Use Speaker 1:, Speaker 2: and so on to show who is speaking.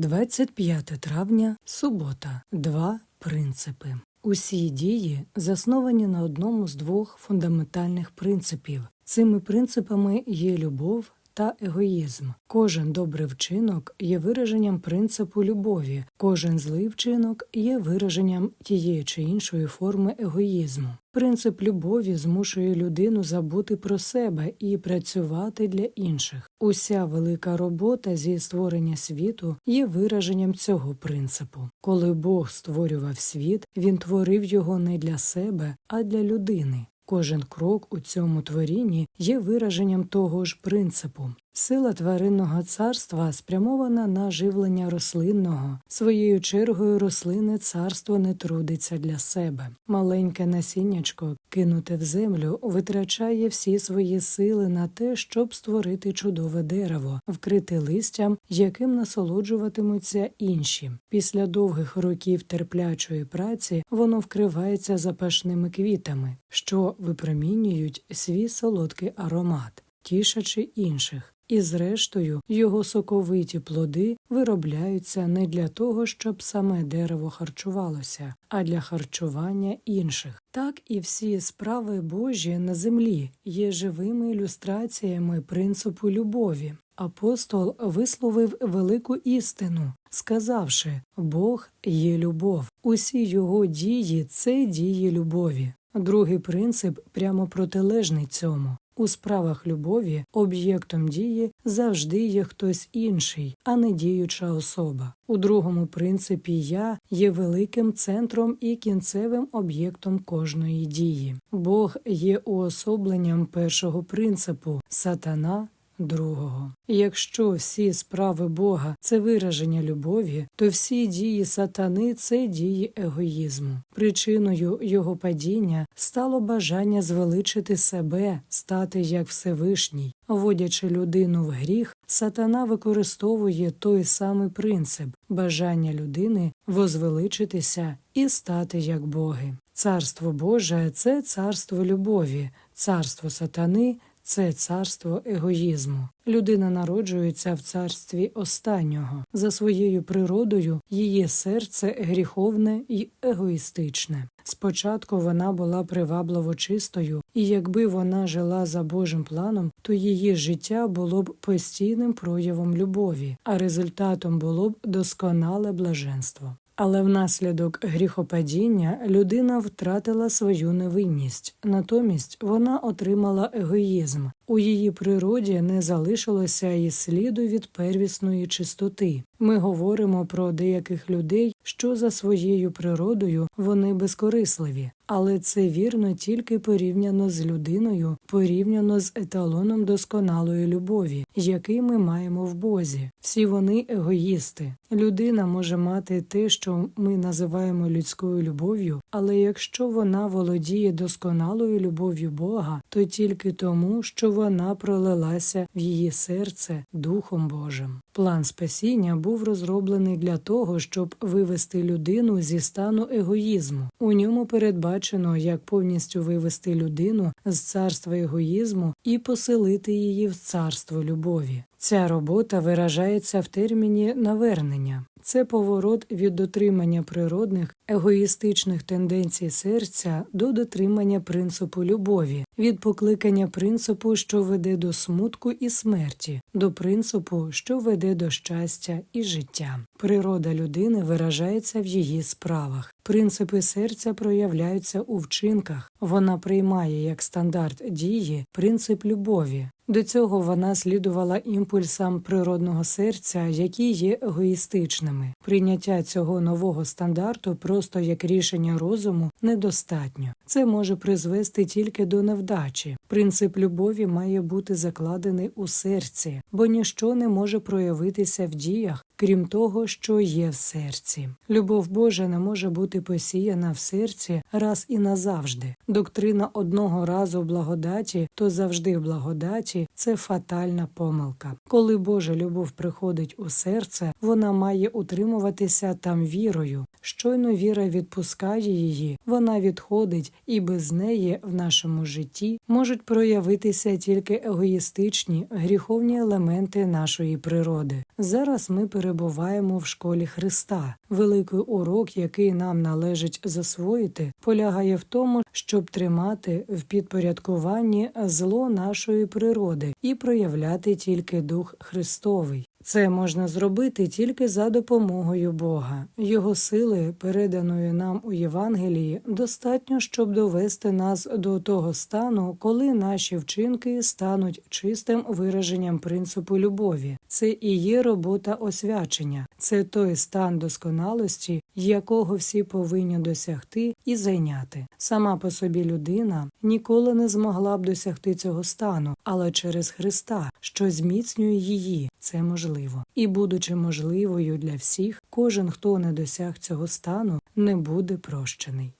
Speaker 1: 25 травня, субота. Два принципи. Усі дії засновані на одному з двох фундаментальних принципів. Цими принципами є любов та егоїзм. Кожен добрий вчинок є вираженням принципу любові, кожен злий вчинок є вираженням тієї чи іншої форми егоїзму. Принцип любові змушує людину забути про себе і працювати для інших. Уся велика робота зі створення світу є вираженням цього принципу. Коли Бог створював світ, він творив його не для себе, а для людини. Кожен крок у цьому творінні є вираженням того ж принципу. Сила тваринного царства спрямована на живлення рослинного. Своєю чергою рослинне царство не трудиться для себе. Маленьке насіннячко, кинуте в землю, витрачає всі свої сили на те, щоб створити чудове дерево, вкрите листям, яким насолоджуватимуться інші. Після довгих років терплячої праці воно вкривається запашними квітами, що випромінюють свій солодкий аромат, тішачи інших. І, зрештою, його соковиті плоди виробляються не для того, щоб саме дерево харчувалося, а для харчування інших. Так і всі справи Божі на землі є живими ілюстраціями принципу любові. Апостол висловив велику істину, сказавши Бог є любов. Усі його дії це дії любові. Другий принцип прямо протилежний цьому. У справах любові об'єктом дії завжди є хтось інший, а не діюча особа. У другому принципі я є великим центром і кінцевим об'єктом кожної дії. Бог є уособленням першого принципу сатана. Другого, якщо всі справи Бога це вираження любові, то всі дії сатани це дії егоїзму. Причиною його падіння стало бажання звеличити себе, стати як Всевишній. Вводячи людину в гріх, сатана використовує той самий принцип бажання людини возвеличитися і стати як боги. Царство Боже це царство любові, царство сатани це царство егоїзму. Людина народжується в царстві останнього. За своєю природою її серце гріховне і егоїстичне. Спочатку вона була привабливо чистою, і якби вона жила за Божим планом, то її життя було б постійним проявом любові, а результатом було б досконале блаженство. Але внаслідок гріхопадіння людина втратила свою невинність, натомість вона отримала егоїзм. У її природі не залишилося і сліду від первісної чистоти. Ми говоримо про деяких людей, що за своєю природою вони безкорисливі, але це вірно тільки порівняно з людиною, порівняно з еталоном досконалої любові, який ми маємо в Бозі. Всі вони егоїсти. Людина може мати те, що ми називаємо людською любов'ю, але якщо вона володіє досконалою любов'ю Бога, то тільки тому, що вона пролилася в її серце Духом Божим. План спасіння був розроблений для того, щоб вивести людину зі стану егоїзму. У ньому передбачено, як повністю вивести людину з царства егоїзму і поселити її в царство любові. Ця робота виражається в терміні навернення. Це поворот від дотримання природних егоїстичних тенденцій серця до дотримання принципу любові, від покликання принципу, що веде до смутку і смерті, до принципу, що веде до щастя і життя. Природа людини виражається в її справах. Принципи серця проявляються у вчинках. Вона приймає як стандарт дії принцип любові. До цього вона слідувала імпульсам природного серця, які є егоїстичними. Прийняття цього нового стандарту просто як рішення розуму недостатньо. Це може призвести тільки до невдачі. Принцип любові має бути закладений у серці, бо ніщо не може проявитися в діях, крім того, що є в серці. Любов Божа не може бути бути посіяна в серці раз і назавжди. Доктрина одного разу благодаті, то завжди благодаті це фатальна помилка. Коли Божа любов приходить у серце, вона має утримуватися там вірою. Щойно віра відпускає її, вона відходить, і без неї в нашому житті можуть проявитися тільки егоїстичні, гріховні елементи нашої природи. Зараз ми перебуваємо в школі Христа. Великий урок, який нам належить засвоїти, полягає в тому, щоб тримати в підпорядкуванні зло нашої природи і проявляти тільки Дух Христовий. Це можна зробити тільки за допомогою Бога. Його сили, переданої нам у Євангелії, достатньо, щоб довести нас до того стану, коли наші вчинки стануть чистим вираженням принципу любові. Це і є робота освячення, це той стан досконалості, якого всі повинні досягти і зайняти. Сама по собі людина ніколи не змогла б досягти цього стану, але через Христа, що зміцнює її, це можливо. І, будучи можливою для всіх, кожен, хто не досяг цього стану, не буде прощений.